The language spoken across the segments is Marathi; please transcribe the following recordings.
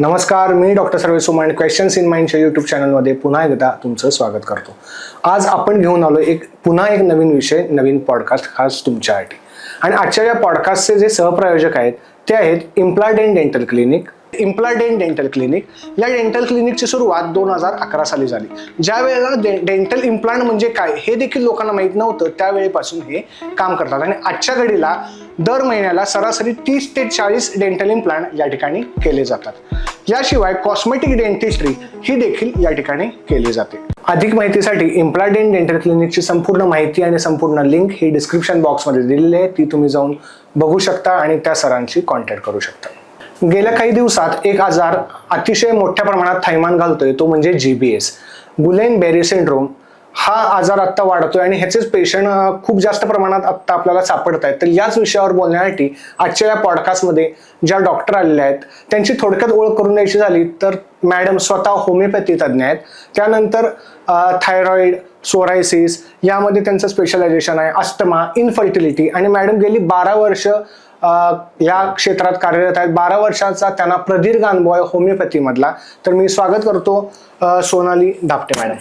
नमस्कार मी doctor Sarve Suman questions in माइंडच्या YouTube चॅनलमध्ये पुन्हा एकदा तुमचं स्वागत करतो. आज आपण घेऊन आलो एक पुन्हा एक नवीन विषय नवीन पॉडकास्ट खास तुमच्यासाठी. आणि आजच्या या पॉडकास्टचे जे सहप्रायोजक आहेत ते आहेत Impladent dental clinic Impladent dental clinic या डेंटल क्लिनिकची सुरुवात दोन हजार अकरा साली झाली. ज्या वेळेला डे डेंटल इम्प्लांट म्हणजे काय हे देखील लोकांना माहीत नव्हतं त्यावेळेपासून हे काम करतात. आणि आजच्या घडीला दर महिन्याला सरासरी तीस ते चाळीस डेंटल इम्प्लांट या ठिकाणी केले जातात. याशिवाय कॉस्मेटिक डेंटिस्ट्री ही देखील या ठिकाणी केली जाते. अधिक माहितीसाठी इम्प्लाडेंट डेंटल क्लिनिकची संपूर्ण माहिती आणि संपूर्ण लिंक ही डिस्क्रिप्शन बॉक्समध्ये दिलेली आहे. ती तुम्ही जाऊन बघू शकता आणि त्या सरांशी कॉन्टॅक्ट करू शकता. गेल्या काही दिवसात एक आजार अतिशय मोठ्या प्रमाणात थैमान घालतोय तो म्हणजे G B S Guillain Barre syndrome हा आजार आत्ता वाढतोय आणि ह्याचेच पेशंट खूप जास्त प्रमाणात आत्ता आपल्याला सापडत आहेत. तर याच विषयावर बोलण्यासाठी आजच्या या पॉडकास्टमध्ये ज्या डॉक्टर आलेल्या आहेत त्यांची थोडक्यात ओळख करून द्यायची झाली तर मॅडम स्वतः होमिओपॅथी तज्ज्ञ आहेत. त्यानंतर थायरॉइड सोरायसिस यामध्ये त्यांचं स्पेशलायझेशन आहे अस्थमा इनफर्टिलिटी आणि मॅडम गेली बारा वर्ष या क्षेत्रात कार्यरत आहेत. बारा वर्षाचा त्यांना प्रदीर्घ अनुभव आहे होमिओपॅथीमधला. तर मी स्वागत करतो सोनाली धापटे मॅडम.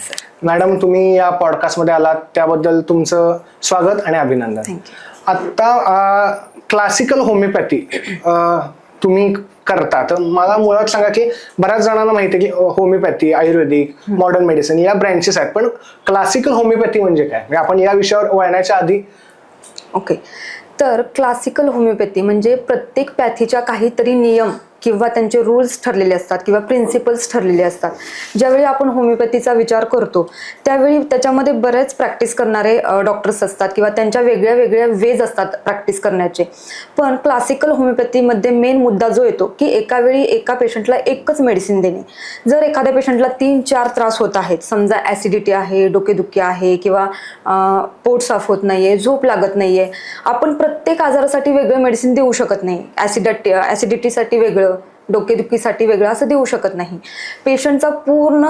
मॅडम तुम्ही या पॉडकास्टमध्ये आलात. त्याबद्दल तुमचं स्वागत आणि अभिनंदन. आत्ता क्लासिकल होमिओपॅथी तुम्ही करता तर मला मुळात सांगा की बऱ्याच जणांना माहिती आहे की होमिओपॅथी आयुर्वेदिक मॉडर्न मेडिसिन या ब्रँचेस आहेत. पण क्लासिकल होमिओपॅथी म्हणजे काय? म्हणजे आपण या विषयावर वळण्याच्या आधी ओके तर क्लासिकल होमिओपॅथी म्हणजे प्रत्येक पॅथीच्या काहीतरी नियम किंवा त्यांचे रूल्स ठरलेले असतात किंवा प्रिन्सिपल्स ठरलेले असतात. ज्यावेळी आपण होमिओपॅथीचा विचार करतो त्यावेळी त्याच्यामध्ये बरेच प्रॅक्टिस करणारे डॉक्टर्स असतात किंवा त्यांच्या वेगळ्या वेगळ्या वेज असतात प्रॅक्टिस करण्याचे. पण क्लासिकल होमिओपॅथीमध्ये मेन मुद्दा जो येतो की एका वेळी एका पेशंटला एकच मेडिसिन देणे. जर एखाद्या पेशंटला तीन चार त्रास होत आहेत समजा ॲसिडिटी आहे डोकेदुखी आहे किंवा पोट साफ होत नाही आहे झोप लागत नाही आहे आपण प्रत्येक आजारासाठी वेगळं मेडिसिन देऊ शकत नाही. ॲसिडिटी ॲसिडिटीसाठी वेगळं. डोकेदुखीसाठी वेगळं असं देऊ शकत नाही. पेशंटचा पूर्ण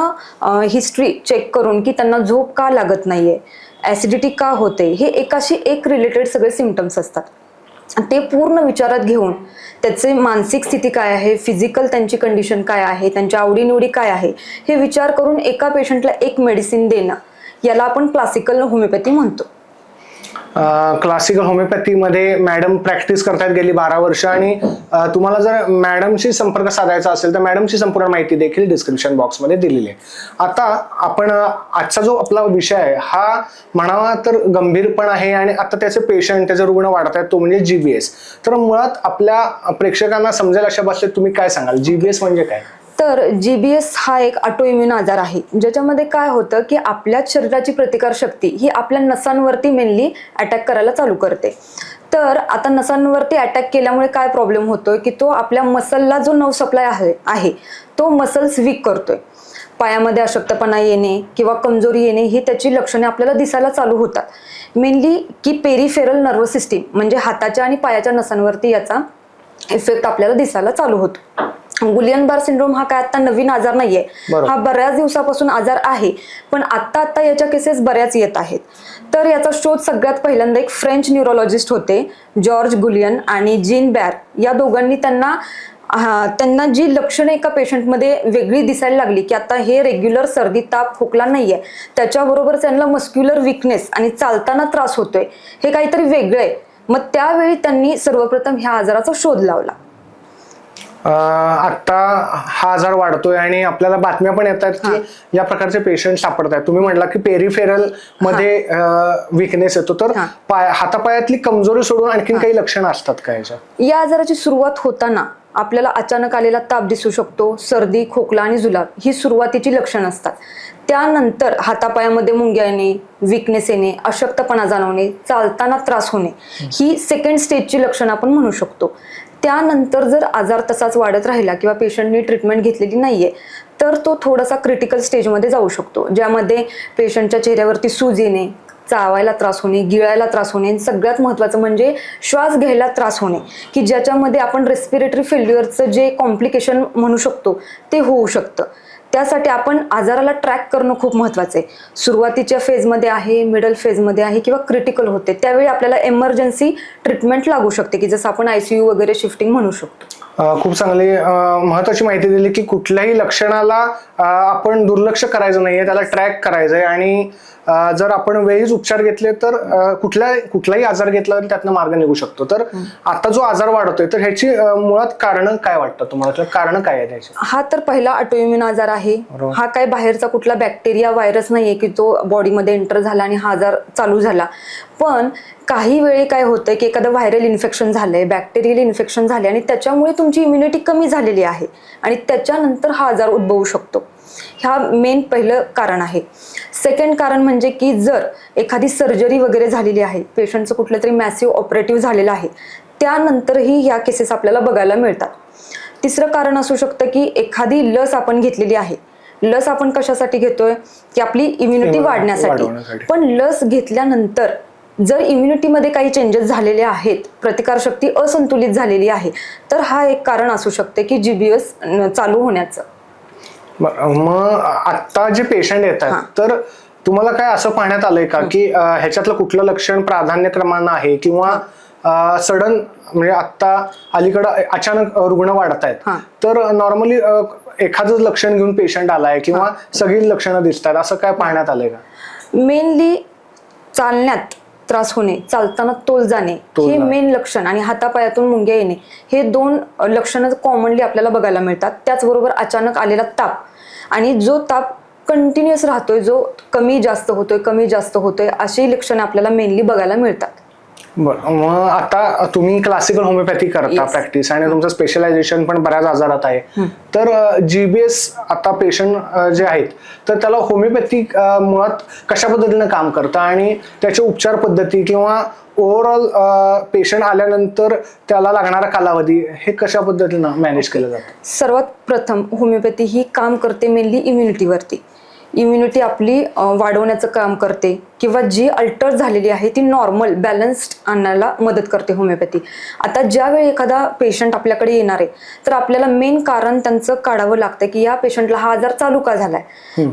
हिस्ट्री चेक करून की त्यांना झोप का लागत नाही आहे ॲसिडिटी का होते? हे एकाशी एक रिलेटेड सगळे सिमटम्स असतात. ते पूर्ण विचारात घेऊन त्याचे मानसिक स्थिती काय आहे? फिजिकल त्यांची कंडिशन काय आहे? त्यांच्या आवडीनिवडी काय आहे? हे विचार करून एका पेशंटला एक मेडिसिन देणं याला आपण क्लासिकल होमिओपॅथी म्हणतो. क्लासिकल होमिओपॅथीमध्ये मॅडम प्रॅक्टिस करतायत गेली बारा वर्ष आणि तुम्हाला जर मॅडमशी संपर्क साधायचा असेल तर मॅडमची संपूर्ण माहिती देखील डिस्क्रिप्शन बॉक्समध्ये दिलेली आहे. आता आपण आजचा जो आपला विषय आहे हा म्हणावा तर गंभीर पण आहे आणि आता त्याचे पेशंट त्याचे रुग्ण वाढत आहेत तो म्हणजे जीबीएस तर मुळात आपल्या प्रेक्षकांना समजेल अशा भाषेत तुम्ही काय सांगाल? जीबीएस म्हणजे काय? तर जी बी एस हा एक ऑटो इम्युन आजार आहे. ज्याच्यामध्ये काय होतं की आपल्याच शरीराची प्रतिकार शक्ती ही आपल्या नसांवरती मेनली अटॅक करायला चालू करते. तर आता नसांवरती अटॅक केल्यामुळे काय प्रॉब्लेम होतोय की तो आपल्या मसलला जो नव सप्लाय आहे आहे तो मसल्स वीक करतोय. पायामध्ये अशक्तपणा येणे किंवा कमजोरी येणे ही त्याची लक्षणे आपल्याला दिसायला चालू होतात. मेनली की पेरिफेरल नर्वस सिस्टीम म्हणजे हाताच्या आणि पायाच्या नसांवरती याचा इफेक्ट आपल्याला दिसायला चालू होतो. गुलियन बार सिंड्रोम हा काय आता नवीन आजार नाहीये. हा बऱ्याच दिवसापासून आजार आहे पण आता आता याच्या केसेस बऱ्याच येत आहेत. तर याचा शोध सगळ्यात पहिल्यांदा एक फ्रेंच न्यूरोलॉजिस्ट होते जॉर्ज गुलियन आणि जीन बॅर या दोघांनी त्यांना त्यांना जी लक्षणे एका पेशंटमध्ये वेगळी दिसायला लागली की आता हे रेग्युलर सर्दी ताप खोकला नाहीये त्याच्याबरोबर त्यांना मस्क्युलर विकनेस आणि चालताना त्रास होतोय हे काहीतरी वेगळं आहे. मग त्यावेळी त्यांनी सर्वप्रथम ह्या आजाराचा शोध लावला. अ, आता हा आजार वाढतोय आणि आपल्याला बातम्या पण येतात की या प्रकारचे पेशंट सापडत आहेत तुम्ही म्हटला की पेरिफेरलमध्ये विकनेस येतो. तर. पाय हातापायातली कमजोरी सोडून आणखीन काही लक्षणं असतात का याच्या? या आजाराची सुरुवात होताना आपल्याला अचानक आलेला ताप दिसू शकतो सर्दी खोकला आणि जुलाब ही सुरुवातीची लक्षणं असतात. त्यानंतर हातापायामध्ये मुंग्या येणे विकनेस येणे अशक्तपणा जाणवणे चालताना त्रास होणे ही. सेकंड स्टेजची लक्षणं आपण म्हणू शकतो. त्यानंतर जर आजार तसाच वाढत राहिला किंवा पेशंटनी ट्रीटमेंट घेतलेली नाही आहे तर तो थोडासा क्रिटिकल स्टेजमध्ये जाऊ शकतो. ज्यामध्ये पेशंटच्या चेहऱ्यावरती सूज येणे चावायला त्रास होणे गिळायला त्रास होणे सगळ्यात महत्त्वाचं म्हणजे श्वास घ्यायला त्रास होणे की ज्याच्यामध्ये आपण रेस्पिरेटरी फेल्युअरचं जे कॉम्प्लिकेशन म्हणू शकतो ते होऊ शकतं. त्यासाठी आपण आजाराला ट्रॅक करणं खूप महत्त्वाचं आहे. सुरुवातीच्या फेजमध्ये आहे मिडल फेजमध्ये आहे किंवा क्रिटिकल होते. त्यावेळी आपल्याला एमर्जन्सी ट्रीटमेंट लागू शकते की जसं आपण आय सी यू वगैरे शिफ्टिंग म्हणू शकतो. खूप चांगली महत्वाची माहिती दिली की कुठल्याही लक्षणाला आपण दुर्लक्ष करायचं नाहीये त्याला ट्रॅक करायचं आहे आणि जर आपण वेळीच उपचार घेतले तर कुठल्या कुठलाही आजार घेतला तरी त्यातनं मार्ग निघू शकतो. तर आता जो आजार वाढतोय तर ह्याची मुळात कारण काय वाटतं तुम्हाला? कारण काय आहे हा तर पहिला ऑटोइम्युन आजार आहे. हा काय बाहेरचा कुठला बॅक्टेरिया व्हायरस नाहीये की तो बॉडीमध्ये एंटर झाला आणि हा आजार चालू झाला. पण काही वेळी काय होतं की एखादं व्हायरल इन्फेक्शन झालंय बॅक्टेरियल इन्फेक्शन झाले आणि त्याच्यामुळे तुमची इम्युनिटी कमी झालेली आहे आणि त्याच्यानंतर हा आजार उद्भवू शकतो. ह्या मेन पहिलं कारण आहे. सेकंड कारण म्हणजे की जर एखादी सर्जरी वगैरे झालेली आहे पेशंटचं कुठलं तरी मॅसिव्ह ऑपरेटिव्ह झालेलं आहे त्यानंतरही ह्या केसेस आपल्याला बघायला मिळतात. तिसरं कारण असू शकतं की एखादी लस आपण घेतलेली आहे. लस आपण कशासाठी घेतोय? की आपली इम्युनिटी वाढण्यासाठी. पण लस घेतल्यानंतर जर इम्युनिटीमध्ये काही चेंजेस झालेले आहेत प्रतिकारशक्ती असंतुलित झालेली आहे तर हा एक कारण असू शकते की जीबीएस चालू होण्याचं. मग आता जे पेशंट येत. आहेत तर तुम्हाला काय असं पाहण्यात आलंय का की ह्याच्यातलं कुठलं लक्षण प्राधान्यक्रमानं आहे? किंवा सडन म्हणजे आता अलीकडं अचानक रुग्ण वाढत आहेत. तर नॉर्मली एखादं लक्षण घेऊन पेशंट आलाय किंवा सगळी लक्षणं दिसत आहेत असं काय पाहण्यात आलंय का? मेनली चालण्यात. त्रास होणे चालताना तोल जाणे हे. मेन लक्षण आणि हातापायातून मुंग्या येणे हे दोन लक्षणं कॉमनली आपल्याला बघायला मिळतात. त्याचबरोबर अचानक आलेला ताप. आणि जो ताप कंटिन्युअस राहतोय जो कमी जास्त होतोय कमी जास्त होतोय अशी लक्षणं आपल्याला मेनली बघायला मिळतात. बरं मग आता तुम्ही क्लासिकल होमिओपॅथी करता Yes. प्रॅक्टिस आणि तुमचं स्पेशलायझेशन पण बऱ्याच आजारात आहे. तर जीबीएस आता पेशंट जे आहेत तर त्याला होमिओपॅथी मुळात कशा पद्धतीनं काम करतं आणि त्याच्या उपचार पद्धती किंवा ओव्हरऑल पेशंट आल्यानंतर त्याला लागणारा कालावधी हे कशा पद्धतीनं मॅनेज केलं जातं? सर्वात प्रथम होमिओपॅथी ही काम करते मेनली इम्युनिटीवरती इम्युनिटी आपली वाढवण्याचं काम करते किंवा जी अल्टर झालेली आहे ती नॉर्मल बॅलन्स्ड आणायला मदत करते होमिओपॅथी. आता ज्यावेळी एखादा पेशंट आपल्याकडे येणार आहे तर आपल्याला मेन कारण त्यांचं काढावं लागतं की या पेशंटला हा आजार चालू का झालाय?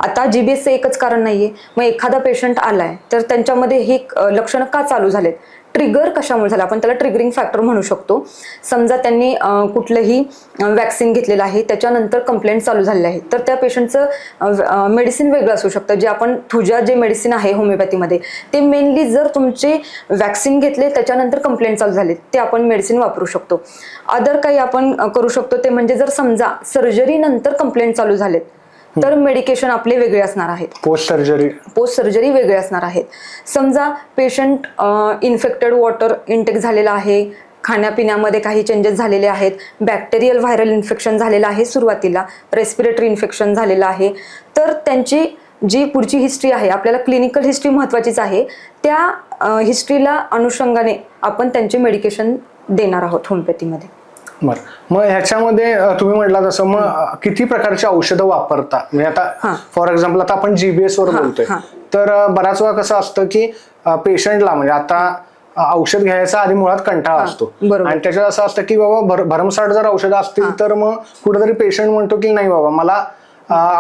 आता जीबीएसचं एकच कारण नाहीये. मग एखादा पेशंट आलाय तर त्यांच्यामध्ये हे लक्षणं का चालू झालेत? ट्रिगर कशामुळे झालं? आपण त्याला ट्रिगरिंग फॅक्टर म्हणू शकतो. समजा त्यांनी कुठलंही वॅक्सिन घेतलेलं आहे त्याच्यानंतर कंप्लेंट चालू झालेले आहे. तर त्या पेशंटचं मेडिसिन वेगळं असू शकतं. जे आपण थुजा जे मेडिसिन आहे होमिओपॅथीमध्ये ते मेनली जर तुमचे वॅक्सिन घेतले त्याच्यानंतर कंप्लेंट चालू झाले ते आपण मेडिसिन वापरू शकतो. अदर काही आपण करू शकतो ते म्हणजे जर समजा सर्जरीनंतर कंप्लेंट चालू झालेत तर मेडिकेशन आपले वेगळे असणार आहेत. पोस्ट सर्जरी पोस्ट सर्जरी वेगळे असणार आहेत. समजा पेशंट इन्फेक्टेड वॉटर इंटेक झालेला आहे. खाण्यापिण्यामध्ये काही चेंजेस झालेले आहेत. बॅक्टेरियल व्हायरल इन्फेक्शन झालेलं आहे सुरुवातीला. रेस्पिरेटरी इन्फेक्शन झालेलं आहे. तर त्यांची जी पुढची हिस्ट्री आहे आपल्याला क्लिनिकल हिस्ट्री महत्त्वाचीच आहे. त्या हिस्ट्रीला अनुषंगाने आपण त्यांचे मेडिकेशन देणार आहोत होमिओपॅथीमध्ये बरं मग ह्याच्यामध्ये तुम्ही म्हटला तसं मग किती प्रकारची औषधं वापरता म्हणजे. आता फॉर एक्झाम्पल आता आपण जीबीएस वर बोलतोय. तर बऱ्याच वेळा कसं असतं की पेशंटला म्हणजे आता औषध घ्यायचा आधी मुळात कंटाळा असतो. आणि त्याच्यात असं असतं की बाबा भर भरमसाठ जर औषधं असतील तर मग कुठेतरी पेशंट म्हणतो की नाही बाबा मला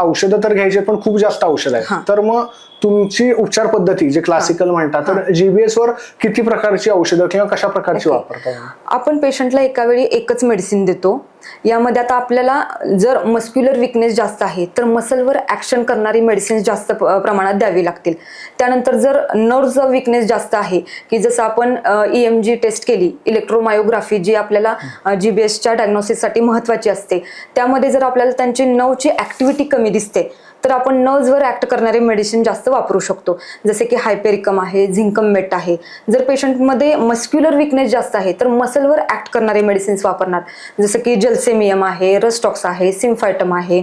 औषधं तर घ्यायची आहेत, पण खूप जास्त औषध हा. आहे तर मग तुमची उपचार पद्धती जे क्लासिकल म्हणतात तर जीबीएस वर किती प्रकारची औषधं किंवा कशा प्रकारची Okay. वापरता तुम्ही? आपण पेशंटला एका वेळी एकच मेडिसिन देतो. यामध्ये आता आपल्याला जर मस्क्युलर विकनेस जास्त आहे तर मसलवर ऍक्शन करणारी मेडिसिन जास्त प्रमाणात द्यावी लागतील. त्यानंतर जर नर्वचा विकनेस जास्त आहे की जसं आपण ई एम जी टेस्ट केली इलेक्ट्रोमायोग्राफी जी आपल्याला जी बी एसच्या डायग्नोसिससाठी महत्त्वाची असते. त्यामध्ये जर आपल्याला त्यांची नवची ऍक्टिव्हिटी कमी दिसते तर आपण नर्व्सवर ॲक्ट करणारे मेडिसिन जास्त वापरू शकतो. जसे की हायपेरिकम आहे झिंकम मेट आहे. जर पेशंटमध्ये मस्क्युलर विकनेस जास्त आहे तर मसलवर ॲक्ट करणारे मेडिसिन्स वापरणार. जसं की जलसेमियम आहे रस्टॉक्स आहे सिम्फायटम आहे.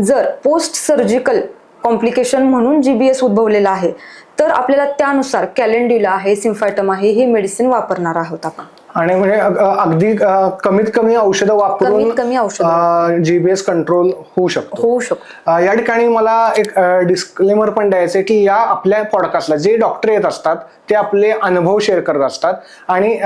जर पोस्ट सर्जिकल कॉम्प्लिकेशन म्हणून जी बी एस उद्भवलेला आहे तर आपल्याला त्यानुसार कॅलेंड्युला आहे सिम्फायटम आहे हे मेडिसिन वापरणार आहोत आपण. आणि म्हणजे अग- अगदी कमीत कमी औषधं वापरून कमी औषधं. जीबीएस कंट्रोल होऊ शकतो. होऊ शकतो. या ठिकाणी मला एक डिस्क्लेमर पण द्यायचं आहे की या आपल्या पॉडकास्टला जे डॉक्टर येत असतात ते आपले अनुभव शेअर करत असतात. आणि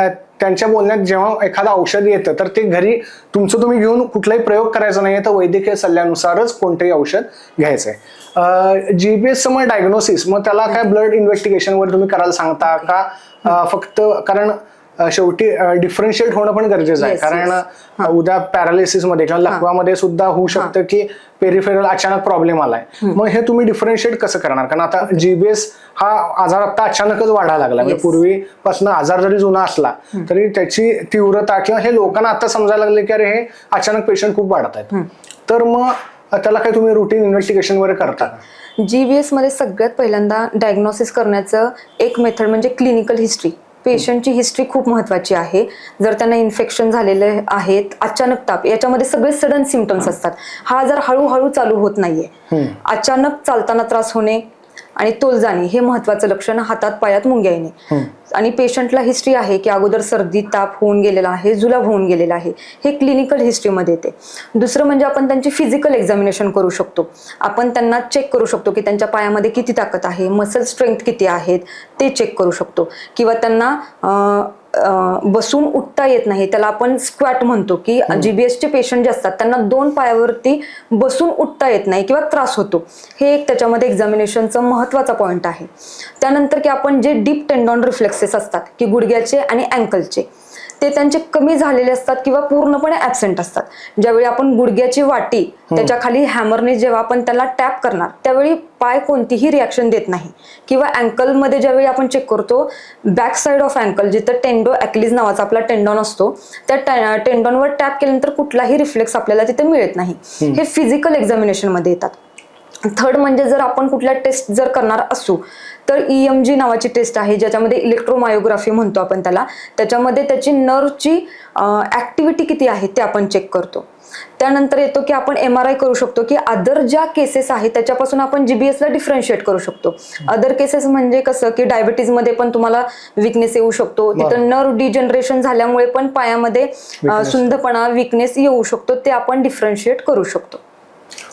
त्यांच्या बोलण्यात जेव्हा एखादं औषध येतं तर ते घरी तुमचं तुम्ही घेऊन कुठलाही प्रयोग करायचा नाही तर वैद्यकीय सल्ल्यानुसारच कोणतंही औषध घ्यायचं आहे जीबीएस मग डायग्नोसिस मग त्याला काय ब्लड इन्व्हेस्टिगेशन वर तुम्ही करायला सांगता का? फक्त कारण शेवटी डिफरन्शिएट होणं पण गरजेचं आहे. कारण उद्या पॅरालिसिसमध्ये किंवा लकवामध्ये सुद्धा होऊ शकतं की पेरिफेरल अचानक प्रॉब्लेम आलाय. मग हे तुम्ही डिफरन्शिएट कसं करणार? कारण आता जीबीएस हा आजार आता अचानकच वाढायला लागला. म्हणजे. पूर्वीपासून आजार जरी जुना असला तरी त्याची तीव्रता किंवा हे लोकांना आता समजायला लागले की अरे हे अचानक पेशंट खूप वाढत आहेत. तर मग त्याला काही तुम्ही रुटीन इन्व्हेस्टिगेशन वगैरे करता? का जी बी एसमध्ये सगळ्यात पहिल्यांदा डायग्नोसिस करण्याचं एक मेथड म्हणजे क्लिनिकल हिस्ट्री पेशंटची हिस्ट्री खूप महत्वाची आहे. जर त्यांना इन्फेक्शन झालेले आहेत अचानक ताप याच्यामध्ये सगळे सडन सिमटम्स असतात. हा आजार हळूहळू चालू होत नाहीये अचानक चालताना त्रास होणे आणि तोल जाणे हे महत्वाचं लक्षण हातात पायात मुंग्या येणे आणि पेशंटला हिस्ट्री आहे की अगोदर सर्दी ताप होऊन गेलेला आहे जुलाब होऊन गेलेला आहे. हे क्लिनिकल हिस्ट्रीमध्ये येते. दुसरं म्हणजे आपण त्यांची फिजिकल एक्झामिनेशन करू शकतो. आपण त्यांना चेक करू शकतो की त्यांच्या पायामध्ये किती ताकद आहे मसल स्ट्रेंथ किती आहेत ते चेक करू शकतो. किंवा त्यांना बसून उठता येत नाही. त्याला आपण स्क्वॅट म्हणतो की जीबीएसचे पेशंट जे असतात त्यांना दोन पायावरती बसून उठता येत नाही किंवा त्रास होतो. हे एक त्याच्यामध्ये एक्झामिनेशनचं महत्त्वाचा पॉईंट आहे. त्यानंतर की आपण जे डीप टेंडॉन रिफ्लेक्सेस असतात की गुडघ्याचे आणि अँकलचे ते त्यांचे कमी झालेले असतात किंवा पूर्णपणे ऍबसेंट असतात. ज्यावेळी आपण गुडघ्याची वाटी त्याच्याखाली हॅमरने जेव्हा आपण त्याला टॅप करणार त्यावेळी पाय कोणतीही रिॲक्शन देत नाही. किंवा अँकलमध्ये ज्यावेळी आपण चेक करतो बॅक साईड ऑफ अँकल जिथं टेंडो ॲक्लिज नावाचा आपला टेंडॉन असतो त्या टेंडॉनवर टॅप केल्यानंतर कुठलाही रिफ्लेक्स आपल्याला तिथे मिळत नाही. हे फिजिकल एक्झामिनेशनमध्ये येतात. थर्ड म्हणजे जर आपण कुठल्या टेस्ट जर करणार असू तर ई एम जी नावाची टेस्ट आहे ज्याच्यामध्ये इलेक्ट्रोमायोग्राफी म्हणतो आपण त्याला. त्याच्यामध्ये त्याची नर्वची ऍक्टिव्हिटी किती आहे ते आपण चेक करतो. त्यानंतर येतो की आपण एम आर आय करू शकतो की अदर ज्या केसेस आहेत त्याच्यापासून आपण जीबीएसला डिफरन्शिएट करू शकतो. अदर केसेस म्हणजे कसं की डायबिटीजमध्ये पण तुम्हाला विकनेस येऊ शकतो. तिथं नर्व डिजनरेशन झाल्यामुळे पण पायामध्ये सुंदपणा विकनेस येऊ शकतो. ते आपण डिफरन्शिएट करू शकतो.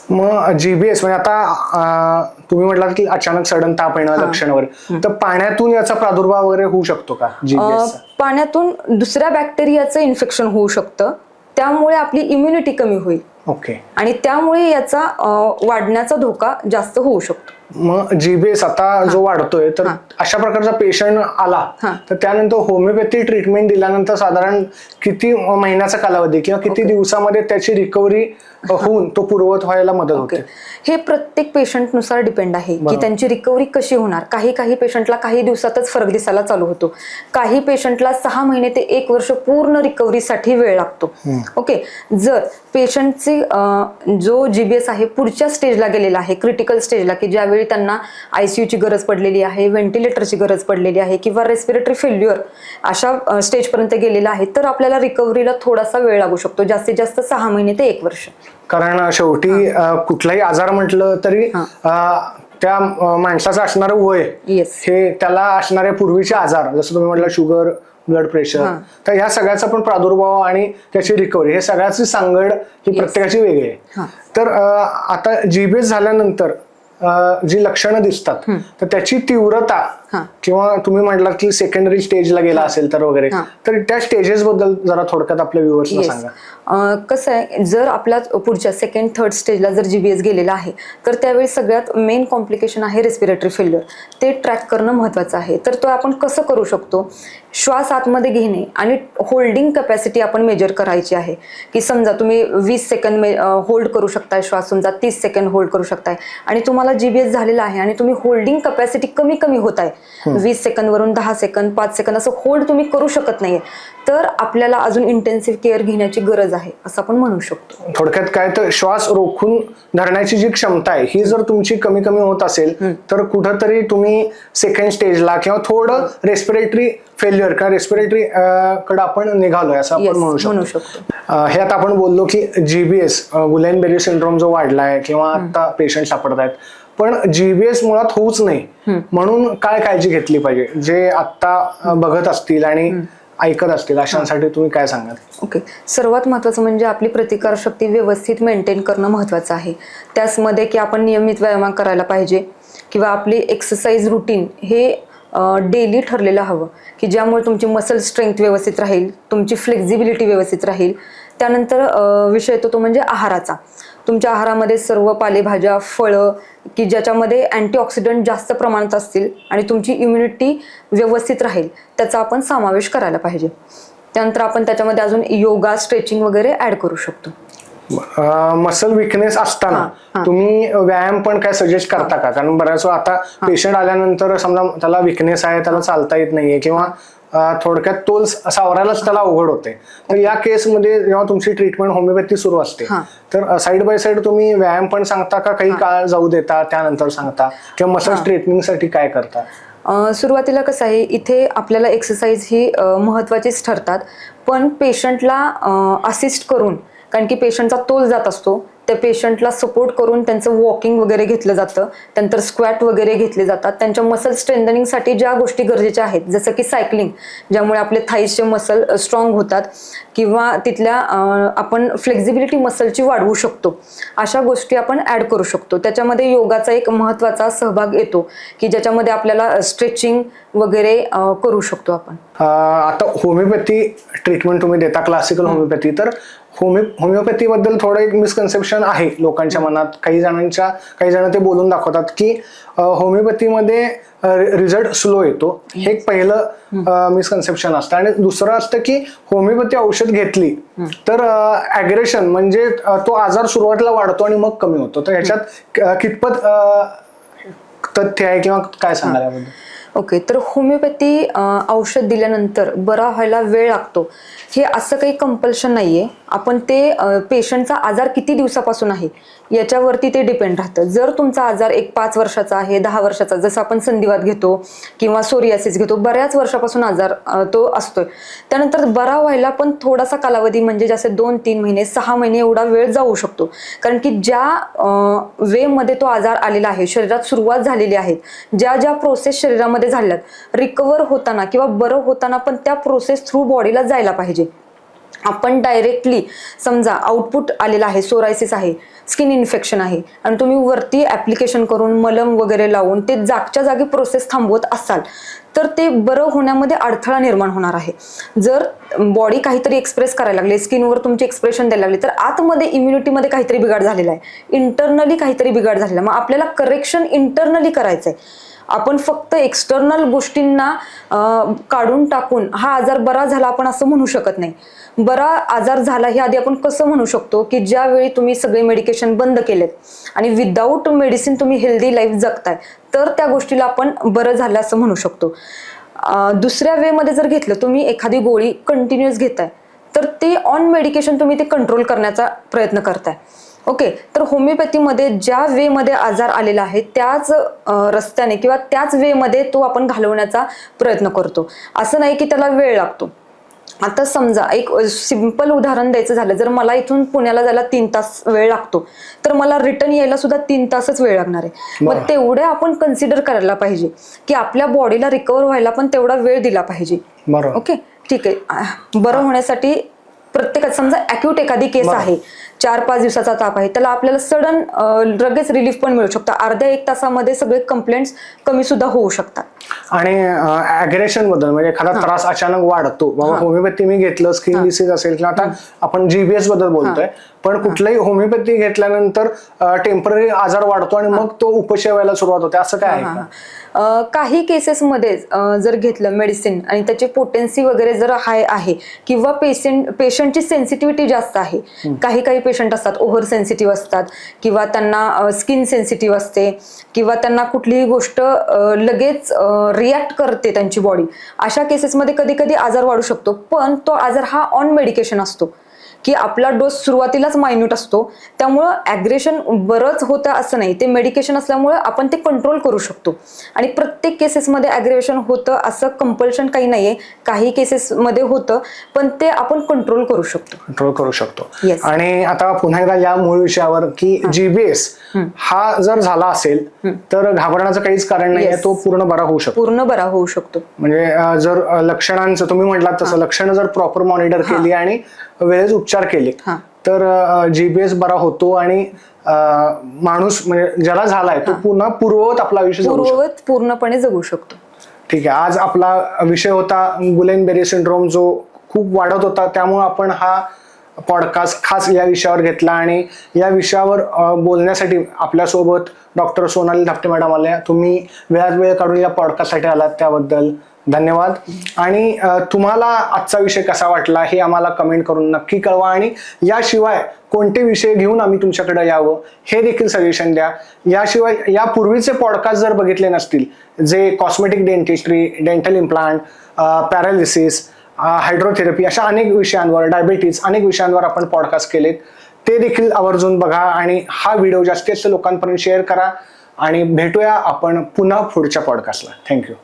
मग जीबीएस म्हणजे आता तुम्ही म्हटलात की अचानक सडन ताप येणं लक्षण वगैरे तर पाण्यातून याचा प्रादुर्भाव वगैरे होऊ शकतो का? पाण्यातून दुसऱ्या बॅक्टेरियाचं इन्फेक्शन होऊ शकतं. त्यामुळे आपली इम्युनिटी कमी होईल. ओके. आणि त्यामुळे याचा अ, वाढण्याचा धोका जास्त होऊ शकतो. मग जीबीएस आता जो वाढतोय तर अशा प्रकारचा पेशंट आला. तर त्यानंतर होमिओपॅथी ट्रीटमेंट दिल्यानंतर साधारण किती महिन्याचा कालावधी किंवा किती दिवसामध्ये त्याची रिकव्हरी होऊन तो पूर्वत व्हायला मदत होते. हे प्रत्येक पेशंटनुसार डिपेंड आहे की. त्यांची रिकव्हरी कशी होणार? काही काही पेशंटला काही दिवसातच फरक दिसायला चालू होतो. काही पेशंटला सहा महिने ते एक वर्ष पूर्ण रिकव्हरीसाठी वेळ लागतो. ओके जर पेशंटची जो जीबीएस आहे पुढच्या स्टेजला गेलेला आहे क्रिटिकल स्टेजला की ज्यावेळी त्यांना आयसीयूची गरज पडलेली आहे व्हेंटिलेटरची गरज पडलेली आहे किंवा रेस्पिरेटरी फेल्युअर अशा स्टेजपर्यंत गेलेला आहे तर आपल्याला रिकव्हरीला थोडासा वेळ लागू शकतो. जास्तीत जास्त सहा महिने ते एक वर्ष. कारण शेवटी कुठलाही आजार म्हटलं तरी त्या माणसाचं असणारं वय हे त्याला असणारे पूर्वीचे आजार जसं तुम्ही म्हटलं शुगर ब्लड प्रेशर तर ह्या सगळ्याचा पण प्रादुर्भाव आणि त्याची रिकव्हरी हे सगळ्याची सांगड ही प्रत्येकाची वेगळी आहे. तर आता जीबीएस झाल्यानंतर जी लक्षणं दिसतात तर त्याची तीव्रता. किंवा तुम्ही म्हटलात की सेकंडरी स्टेजला गेला असेल तर वगैरे तर त्या स्टेजेस बद्दल जरा थोडक्यात आपल्या व्ह्युअर्सला येस सांगा. कसं आहे जर आपल्या पुढच्या सेकंड थर्ड स्टेजला जर जीबीएस गेलेला आहे तर त्यावेळी सगळ्यात मेन कॉम्प्लिकेशन आहे रेस्पिरेटरी फेल्युअर ते ट्रॅक करणं महत्त्वाचं आहे. तर तो आपण कसं करू शकतो? श्वास आतमध्ये घेणे आणि होल्डिंग कॅपॅसिटी आपण मेजर करायची आहे. की समजा तुम्ही वीस सेकंद होल्ड करू शकताय श्वास तुमचा तीस सेकंद होल्ड करू शकताय. आणि तुम्हाला जीबीएस झालेला आहे आणि तुम्ही होल्डिंग कॅपॅसिटी कमी कमी होत आहे वीस सेकंद वरून दहा सेकंद पाच सेकंद असं होल्ड तुम्ही करू शकत नाहीये. तर आपल्याला अजून इंटेन्सिव्ह केअर घेण्याची गरज आहे असं आपण म्हणू शकतो. थोडक्यात काय तर श्वास रोखून धरण्याची जी क्षमता आहे ही जर तुमची कमी कमी होत असेल तर कुठंतरी तुम्ही सेकंड स्टेजला किंवा थोडं रेस्पिरेटरी फेल्युअर किंवा रेस्पिरेटरी कडे आपण निघालोय असं आपण म्हणू शकतो. हे आता आपण बोललो की जीबीएस गुलेन बेरी सिंड्रोम जो वाढलाय किंवा आता पेशंट सापडत आहेत पण जीबीएस मुळात होऊच नाही. म्हणून काय काळजी घेतली पाहिजे? जे आता अं, बघत असतील आणि ऐकत असतील अशांसाठी तुम्ही काय सांगाल? ओके. सर्वात महत्त्वाचं म्हणजे आपली प्रतिकारशक्ती व्यवस्थित मेंटेन करणं महत्त्वाचं आहे. त्याचमध्ये की आपण नियमित व्यायाम करायला पाहिजे किंवा आपली एक्सरसाइज रुटीन हे डेली ठरलेलं हवं की ज्यामुळे तुमची मसल स्ट्रेंथ व्यवस्थित राहील तुमची फ्लेक्झिबिलिटी व्यवस्थित राहील. त्यानंतर विषय येतो तो म्हणजे आहाराचा. तुमच्या आहारामध्ये सर्व पालेभाज्या फळं की ज्याच्यामध्ये अँटीऑक्सिडंट जास्त प्रमाणात असतील आणि तुमची इम्युनिटी व्यवस्थित राहील त्याचा आपण समावेश करायला पाहिजे. त्यानंतर आपण त्याच्यामध्ये अजून योगा स्ट्रेचिंग वगैरे ऍड करू शकतो. मसल विकनेस असताना. तुम्ही व्यायाम पण काय सजेस्ट करता का? कारण बऱ्याच वेळा आता पेशंट आल्यानंतर समजा त्याला विकनेस आहे त्याला चालता येत नाहीये किंवा थोडक्यात तोल सावरायलाच त्याला अवघड होते तर या केसमध्ये जेव्हा तुमची ट्रीटमेंट होमिओपॅथी सुरू असते. तर साईड बाय साईड तुम्ही व्यायाम पण सांगता का? काही काळ जाऊ देता त्यानंतर सांगता? किंवा मसल स्ट्रेटनिंगसाठी काय करता? सुरुवातीला कसं आहे इथे आपल्याला एक्सरसाइज ही महत्त्वाचीच ठरतात. पण पेशंटला असिस्ट करून कारण की पेशंटचा तोल जात असतो त्या पेशंटला सपोर्ट करून त्यांचं वॉकिंग वगैरे घेतलं जातं त्यानंतर स्क्वॅट वगैरे घेतले जातात. त्यांच्या मसल स्ट्रेंथनिंगसाठी ज्या गोष्टी गरजेच्या आहेत जसं की सायकलिंग ज्यामुळे आपले थाईजचे मसल स्ट्रॉंग होतात किंवा तिथल्या आपण फ्लेक्झिबिलिटी मसलची वाढवू शकतो. अशा गोष्टी आपण ॲड करू शकतो. त्याच्यामध्ये योगाचा एक महत्त्वाचा सहभाग येतो की ज्याच्यामध्ये आपल्याला स्ट्रेचिंग वगैरे करू शकतो आपण. आता होमिओपॅथी ट्रीटमेंट तुम्ही देता क्लासिकल होमिओपॅथी तर होमिओ होमिओपॅथी बद्दल थोडं एक मिसकन्सेप्शन आहे लोकांच्या मनात. काही जणांच्या काही जण ते बोलून दाखवतात की होमिओपॅथीमध्ये रिझल्ट स्लो येतो. हे एक पहिलं मिसकन्सेप्शन असतं. आणि दुसरं असतं की होमिओपॅथी औषध घेतली तर ॲग्रेशन म्हणजे तो आजार सुरुवातीला वाढतो आणि मग कमी होतो. तर ह्याच्यात कितपत तथ्य आहे किंवा काय सांगाल याबद्दल? ओके तर होमिओपॅथी औषध दिल्यानंतर बरा व्हायला वेळ लागतो. हे असं काही कंपल्शन नाही आहे आपण ते पेशंटचा आजार किती दिवसापासून आहे याच्यावरती ते डिपेंड राहतं. जर तुमचा आजार एक पाच वर्षाचा आहे दहा वर्षाचा जसं आपण संधिवात घेतो किंवा सोरियासिस घेतो बऱ्याच वर्षापासून आजार तो असतोय. त्यानंतर बरा व्हायला पण थोडासा कालावधी म्हणजे जसे दोन तीन महिने सहा महिने एवढा वेळ जाऊ शकतो. कारण की ज्या वेमध्ये तो आजार आलेला आहे शरीरात सुरुवात झालेली आहे ज्या ज्या प्रोसेस शरीरामध्ये झाल्यात रिकवर होताना किंवा बरं होताना पण त्या प्रोसेस थ्रू बॉडीला जायला पाहिजे. आपण डायरेक्टली समजा आउटपुट आलेला आहे सोरायसिस आहे स्किन इन्फेक्शन आहे आणि तुम्ही वरती ॲप्लिकेशन करून मलम वगैरे लावून ते जागच्या जागी प्रोसेस थांबवत असाल तर ते बरं होण्यामध्ये अडथळा निर्माण होणार आहे. जर बॉडी काहीतरी एक्सप्रेस करायला लागली स्किनवर तुमचे एक्सप्रेशन द्यायला लागले तर आतमध्ये इम्युनिटीमध्ये काहीतरी बिघाड झालेला आहे. इंटरनली काहीतरी बिघाड झालेला आहे. मग आपल्याला करेक्शन इंटरनली करायचं आहे आपण फक्त एक्सटर्नल गोष्टींना काढून टाकून हा आजार बरा झाला आपण असं म्हणू शकत नाही. बरा आजार झाला हे आधी आपण कसं म्हणू शकतो की ज्यावेळी तुम्ही सगळे मेडिकेशन बंद केलेत आणि विदाऊट मेडिसिन तुम्ही हेल्दी लाईफ जगताय तर त्या गोष्टीला आपण बरं झालं असं म्हणू शकतो. दुसऱ्या वेमध्ये जर घेतलं तुम्ही एखादी गोळी कंटिन्युअस घेताय तर ते ऑन मेडिकेशन तुम्ही ते कंट्रोल करण्याचा प्रयत्न करताय. ओके तर होमिओपॅथीमध्ये ज्या वेमध्ये आजार आलेला आहे त्याच रस्त्याने किंवा त्याच वेमध्ये तो आपण घालवण्याचा प्रयत्न करतो. असं नाही की त्याला वेळ लागतो. आता समजा एक सिंपल उदाहरण द्यायचं झालं जर मला इथून पुण्याला जायला तीन तास वेळ लागतो तर मला रिटर्न यायला सुद्धा तीन तासच वेळ लागणार आहे. मग. तेवढे आपण कन्सिडर करायला पाहिजे की आपल्या बॉडीला रिकवर व्हायला पण तेवढा वेळ दिला पाहिजे. बरोबर ओके? ठीक आहे. बरं होण्यासाठी प्रत्येकात समजा अॅक्यूट एखादी केस. आहे चार पाच दिवसाचा ताप आहे. त्याला आपल्याला सडन लगेच रिलीफ पण मिळू शकतं. अर्ध्या एक तासामध्ये सगळे कंप्लेंट्स कमी सुद्धा होऊ शकतात. आणि अग्रेशनबद्दल म्हणजे एखादा त्रास अचानक वाढतो. बाबा होमिओपॅथी मी घेतलं स्किन डिसीज असेल किंवा आता आपण जीबीएसबद्दल बोलतोय पण कुठलंही होमिओपॅथी घेतल्यानंतर टेंपररी आजार वाढतो आणि मग तो उपशय व्हायला सुरुवात होते. असं काय आहे काही केसेसमध्ये जर घेतलं मेडिसिन आणि त्याची पोटेन्सी वगैरे जर हाय आहे किंवा पेशंट पेशंटची सेन्सिटिव्हिटी जास्त आहे काही काही पेशंट असतात ओव्हर सेन्सिटिव्ह असतात किंवा त्यांना स्किन सेन्सिटिव्ह असते किंवा त्यांना कुठलीही गोष्ट लगेच रिॲक्ट करते त्यांची बॉडी अशा केसेसमध्ये कधी कधी आजार वाढू शकतो पण तो आजार हा ऑन मेडिकेशन असतो. की आपला डोस सुरुवातीलाच मायन्यूट असतो. त्यामुळं ॲग्रेशन बरंच होतं असं नाही. ते मेडिकेशन असल्यामुळं आपण ते कंट्रोल करू शकतो. आणि प्रत्येक केसेसमध्ये ॲग्रेशन होतं असं कंपल्शन काही नाहीये. काही केसेसमध्ये होतं पण ते आपण कंट्रोल करू शकतो. कंट्रोल करू शकतो. Yes. आणि आता पुन्हा एकदा या मूळ विषयावर की जीबीएस हा. जर झाला असेल तर घाबरण्याचं काहीच कारण नाहीये. Yes. तो पूर्ण बरा होऊ शकतो. पूर्ण बरा होऊ शकतो. म्हणजे अं, जर अं, लक्षणांचं तुम्ही म्हटलात तसं लक्षणं जर प्रॉपर मॉनिटर केली आणि वेळेत उपचार केले. तर जीबीएस बरा होतो आणि माणूस म्हणजे ज्याला झालाय तो पुन्हा पूर्ववत आपला आयुष्य पूर्ववत पूर्णपणे जगू शकतो. ठीक आहे. आज आपला विषय होता गुलेन बेरी सिंड्रोम जो खूप वाढत होता. त्यामुळे आपण हा पॉडकास्ट खास या विषयावर घेतला आणि या विषयावर बोलण्यासाठी आपल्यासोबत डॉक्टर सोनाली धापटे मॅडम आल्या. तुम्ही वेळात वेळ काढून या पॉडकास्टसाठी आलात त्याबद्दल धन्यवाद. आणि तुम्हाला आजचा विषय कसा वाटला हे आम्हाला कमेंट करून नक्की कळवा आणि याशिवाय कोणते विषय घेऊन आम्ही तुमच्याकडे यावं हे देखील सजेशन द्या. याशिवाय यापूर्वीचे पॉडकास्ट जर बघितले नसतील जे cosmetic dentistry dental implant paralysis hydrotherapy अशा अनेक विषयांवर डायबिटीज अनेक विषयांवर आपण पॉडकास्ट केलेत ते देखील आवर्जून बघा आणि हा व्हिडिओ जास्तीत जास्त लोकांपर्यंत शेअर करा आणि भेटूया आपण पुन्हा पुढच्या पॉडकास्टला थँक्यू